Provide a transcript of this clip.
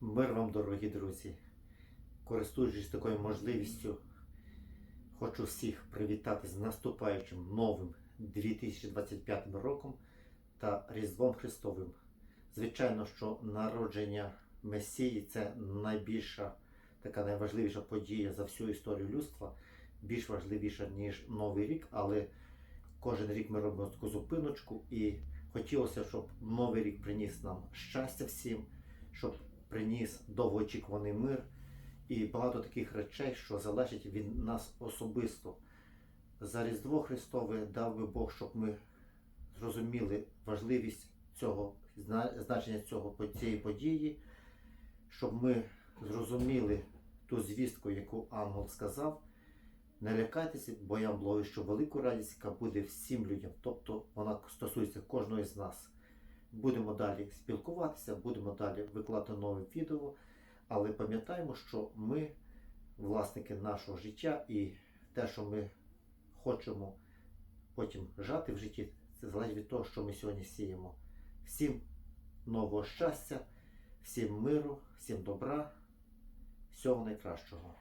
Мир вам, дорогі друзі. Користуючись такою можливістю, хочу всіх привітати з наступаючим новим 2025 роком та Різдвом Христовим. Звичайно, що народження Месії це найбільша, така найважливіша подія за всю історію людства, більш важливіша, ніж Новий рік, але кожен рік ми робимо таку зупиночку і хотілося, щоб Новий рік приніс нам щастя всім, щоб приніс довгоочікуваний мир і багато таких речей, що залежать від нас особисто. За Різдво Христове дав би Бог, щоб ми зрозуміли важливість цього значення цього цієї події, щоб ми зрозуміли ту звістку, яку ангел сказав. Не лякайтеся, бо я вам благаю, що велику радість, яка буде всім людям, тобто вона стосується кожного з нас. Будемо далі спілкуватися, будемо далі викладати нове відео, але пам'ятаємо, що ми власники нашого життя і те, що ми хочемо потім жати в житті, це залежить від того, що ми сьогодні сіємо. Всім нового щастя, всім миру, всім добра, всього найкращого.